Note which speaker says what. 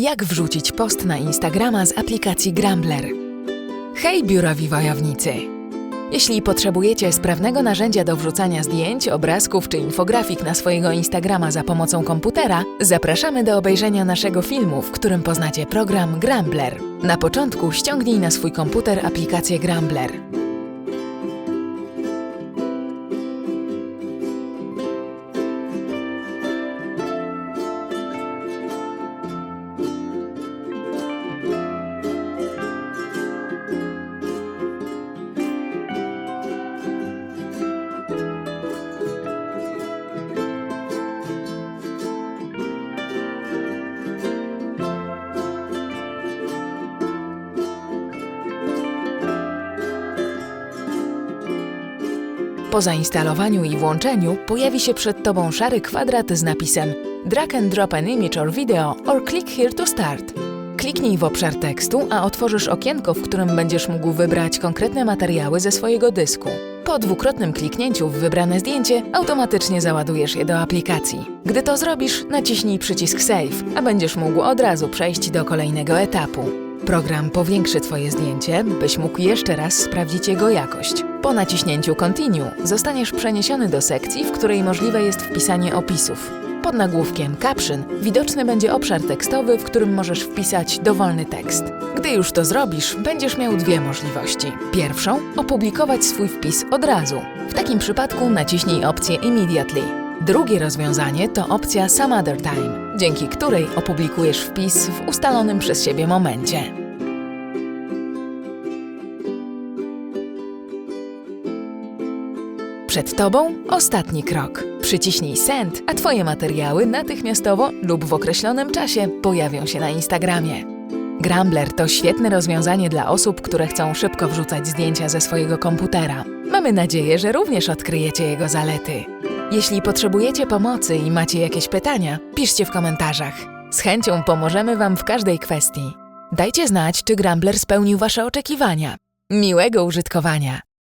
Speaker 1: Jak wrzucić post na Instagrama z aplikacji Grambler? Hej, biurowi wojownicy! Jeśli potrzebujecie sprawnego narzędzia do wrzucania zdjęć, obrazków czy infografik na swojego Instagrama za pomocą komputera, zapraszamy do obejrzenia naszego filmu, w którym poznacie program Grambler. Na początku ściągnij na swój komputer aplikację Grambler. Po zainstalowaniu i włączeniu pojawi się przed Tobą szary kwadrat z napisem Drag and drop an image or video or click here to start. Kliknij w obszar tekstu, a otworzysz okienko, w którym będziesz mógł wybrać konkretne materiały ze swojego dysku. Po dwukrotnym kliknięciu w wybrane zdjęcie automatycznie załadujesz je do aplikacji. Gdy to zrobisz, naciśnij przycisk Save, a będziesz mógł od razu przejść do kolejnego etapu. Program powiększy Twoje zdjęcie, byś mógł jeszcze raz sprawdzić jego jakość. Po naciśnięciu Continue zostaniesz przeniesiony do sekcji, w której możliwe jest wpisanie opisów. Pod nagłówkiem Caption widoczny będzie obszar tekstowy, w którym możesz wpisać dowolny tekst. Gdy już to zrobisz, będziesz miał dwie możliwości. Pierwszą opublikować swój wpis od razu. W takim przypadku naciśnij opcję Immediately. Drugie rozwiązanie to opcja Some Other Time, dzięki której opublikujesz wpis w ustalonym przez siebie momencie. Przed Tobą ostatni krok. Przyciśnij Send, a Twoje materiały natychmiastowo lub w określonym czasie pojawią się na Instagramie. Grambler to świetne rozwiązanie dla osób, które chcą szybko wrzucać zdjęcia ze swojego komputera. Mamy nadzieję, że również odkryjecie jego zalety. Jeśli potrzebujecie pomocy i macie jakieś pytania, piszcie w komentarzach. Z chęcią pomożemy Wam w każdej kwestii. Dajcie znać, czy Grambler spełnił Wasze oczekiwania. Miłego użytkowania!